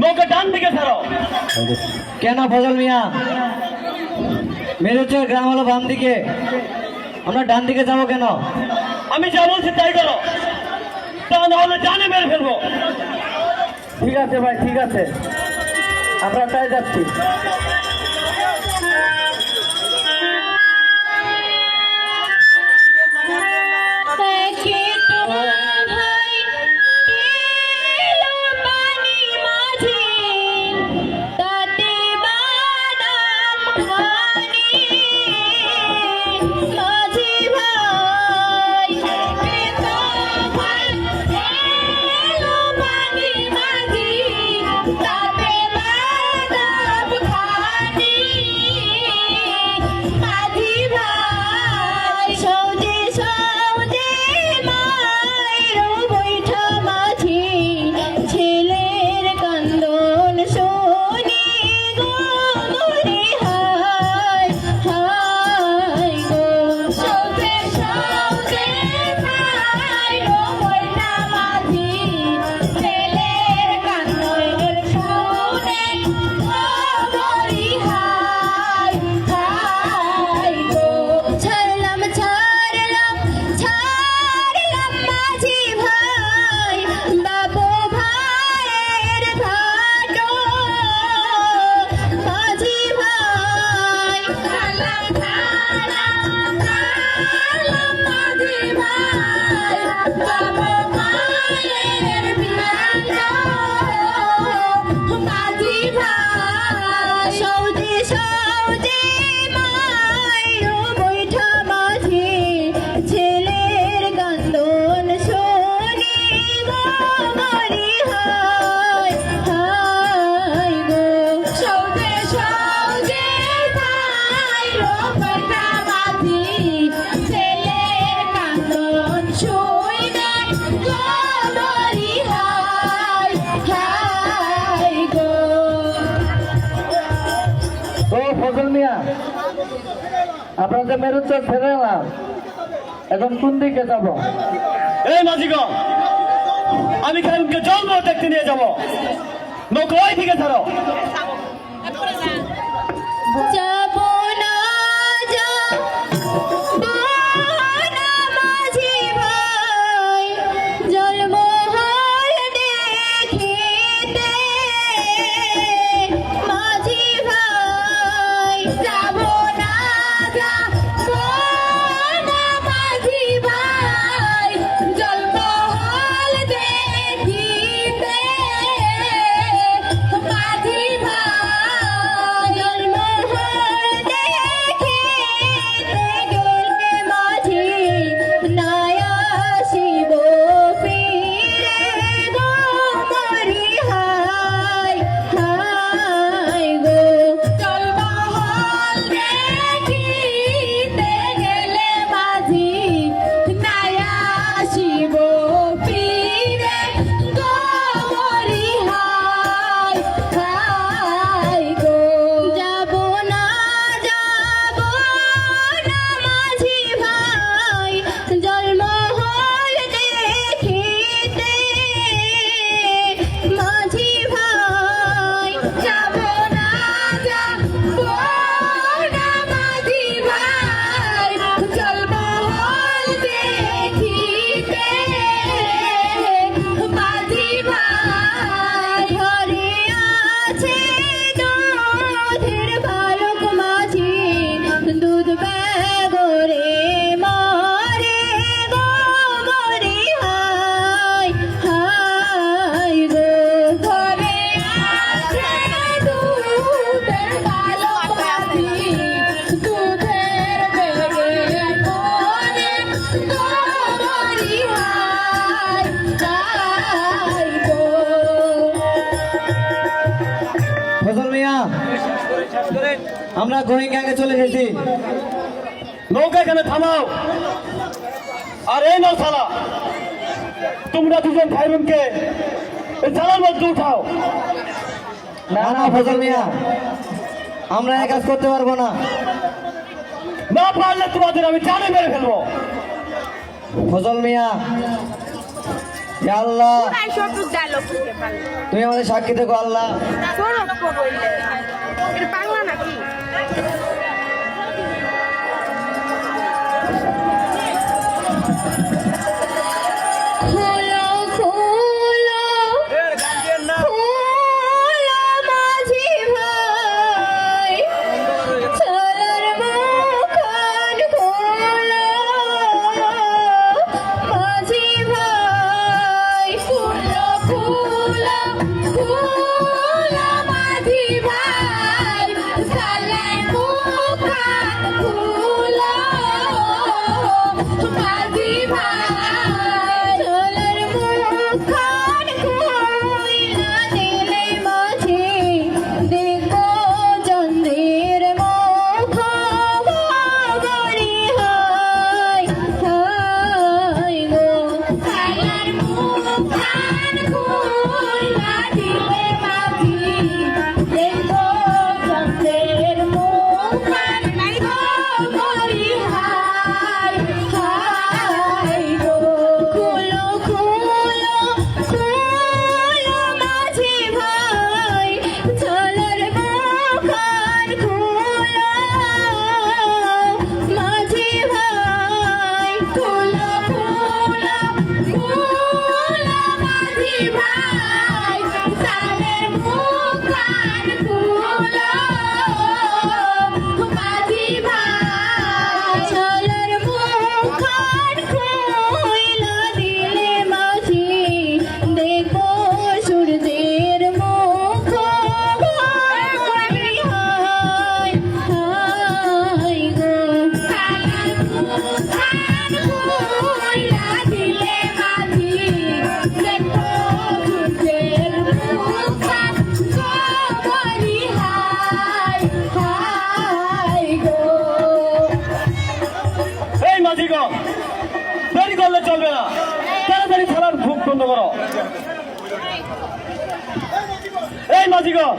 নৌকা ডান দিকে ছাড়ো কেন ফজল মিয়া? মেরেছে গ্রাম হলো বাম দিকে। আমরা ডান দিকে যাব কেন? আমি যা বলছি তাই করো। তাহলে নাহলে জানে মেরে ফেলব। ঠিক আছে ভাই ঠিক আছে। আমরা তাই যাচ্ছি। ফজল মিয়া আমরা যে মেরুচর ছেড়ে এলাম এখন কোন দিকে যাব? এই মাঝিগ আমি খানকে জন্ম দেখতে নিয়ে যাব। নৌকা ওই দিকে ছাড়ো আমরা গোয়েঙ্গাকে চলে গেছি। নৌকা এখানে থামাও। আর এই নৌ সালা তোমরা দুজন ভাই বোনকে এই সালার মধ্যে উঠাও। না না ফজল মিয়া আমরা এক কাজ করতে পারব না। না পারলে তোমাদের আমি জানে মেরে ফেলব। ফজল মিয়া আল্লাহ। তুমি আমাদের সাক্ষী থেকো আল্লাহ। করলে চলবে না। তাড়াতাড়ি খেলার ভুক বন্ধ করো। এই মাঝিগঞ্জ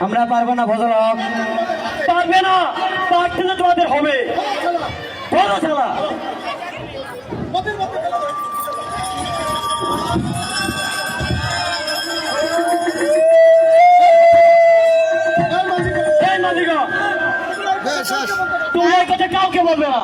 আমরা পারব না ফজল পারবে না পারছে না তোমাদের হবে। বড় হ্যাঁ, তোমার কথা কাউকে বলবে না।